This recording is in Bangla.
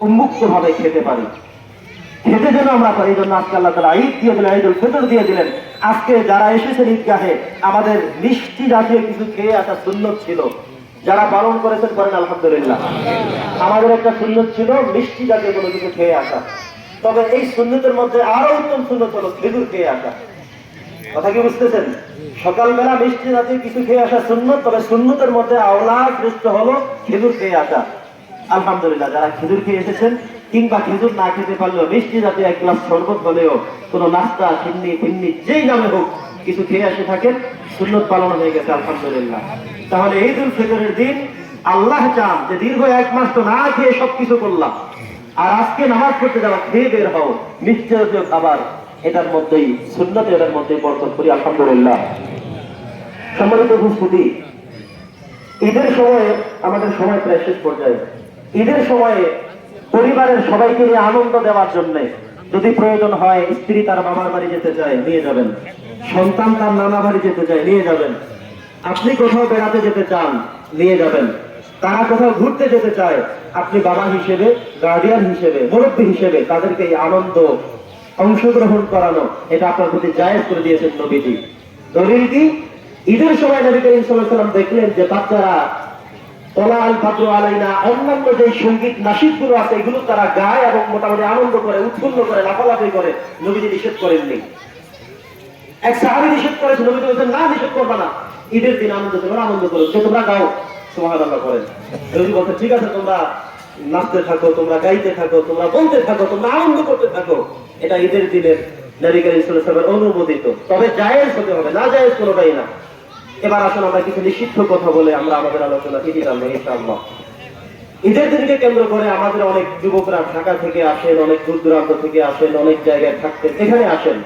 উন্মুক্ত ভাবে খেতে পারি। খেতে যেন আমরা পারি জন্য আজকে আল্লাহ তালা ঈদ দিয়ে দিলেন, ঈদুল ফিতর দিয়ে দিলেন। আজকে যারা এসেছেন ঈদগাহে, আমাদের মিষ্টি জাতীয় কিছু খেয়ে আসা সুন্নত ছিল। যারা পালন করেছেন করেন, আলহামদুলিল্লাহ। আমাদের একটা সুন্নত ছিল, মিষ্টি জাতীয় কোনো কিছু খেয়ে আসা। তবে এই সুন্নতের মধ্যে আরও উত্তম সুন্নত হলো খেজুর খেয়ে আসা। কথা কি বুঝতেছেন? সকালবেলা মিষ্টি জাতীয় কিছু খেয়ে আসা সুন্নত, তবে সুন্নতের মধ্যে আওলা শ্রেষ্ঠ হলো খেজুর খেয়ে আসা। আলহামদুলিল্লাহ, যারা খেজুর খেয়ে এসেছেন কিংবা খেজুর না খেতে পারলেও মিষ্টি জাতীয় এক গ্লাস শরবত হলেও কোনো নাস্তা ফিন্নি ফিন্নি, যেই নামে হোক, কিছু খেয়ে আসে থাকেন, সুন্নত পালন হয়ে গেছে, আলহামদুলিল্লাহ। তাহলে ঈদ উল ফিতরের দিন আল্লাহ চান যে দীর্ঘ এক মাস তো না খেয়ে সবকিছু করলাম। আর আজকে নামাজ পড়তে যাওয়া, খেয়ে বের হও জাতীয় খাবার, এটার মধ্যেই, সুন্নত এটার মধ্যেই বর্তন করি, আলহামদুলিল্লাহ। সম্মানিত উপস্থিতি, ঈদের সময়ে আমাদের সময় প্রায় শেষ পর্যায়ে। ঈদের সময়ে পরিবারের সবাইকে নিয়ে আনন্দ দেওয়ার জন্য যদি প্রয়োজন হয়, স্ত্রী তার বাবার বাড়ি যেতে চায়, নিয়ে যাবেন। সন্তান তার নানা বাড়ি যেতে চায়, নিয়ে যাবেন। আপনি কোথাও বেড়াতে যেতে চান, নিয়ে যাবেন। তারা কোথাও ঘুরতে যেতে চায়, আপনি বাবা হিসেবে গার্ডিয়ান হিসেবে, মুরব্বী হিসেবে তাদেরকে এই আনন্দ অংশগ্রহণ করানো, এটা আপনার প্রতি জায়েজ করে দিয়েছেন নবীজি। দলিল কি ঈদের সময় নবী করিম ওয়াসাল্লাম দেখলেন যে বাচ্চারা অন্যান্য যে সংগীত আছে, এগুলো তারা গায় এবং মোটামুটি আনন্দ করে করে, লাফালাফি করে, নবীজি নিষেধ করেননি। এক সাহাবি নিষেধ করেছে, নবীজি বলছেন, না, নিষেধ না। ঈদের দিন আনন্দ তোমরা আনন্দ করো। তোমরা গাও। নাচতে থাকো, তোমরা গাইতে থাকো, তোমরা বলতে থাকো, তোমরা আনন্দ করতে থাকো। এটা ঈদের দিনের অনুমোদিত। তবে জায়েজ হতে হবে, না জায়েজ কোনোটাই না। এবার আসুন আমরা কিছু নিষিদ্ধ কথা বলে আমরা আমাদের আলোচনা থেকে টানবো ইনশাআল্লাহ। ঈদের দিনকে কেন্দ্র করে আমাদের অনেক যুবকরা ঢাকা থেকে আসেন, অনেক দূর দূরান্ত থেকে আসেন, অনেক জায়গায় থাকতেন। এখানে আসেন।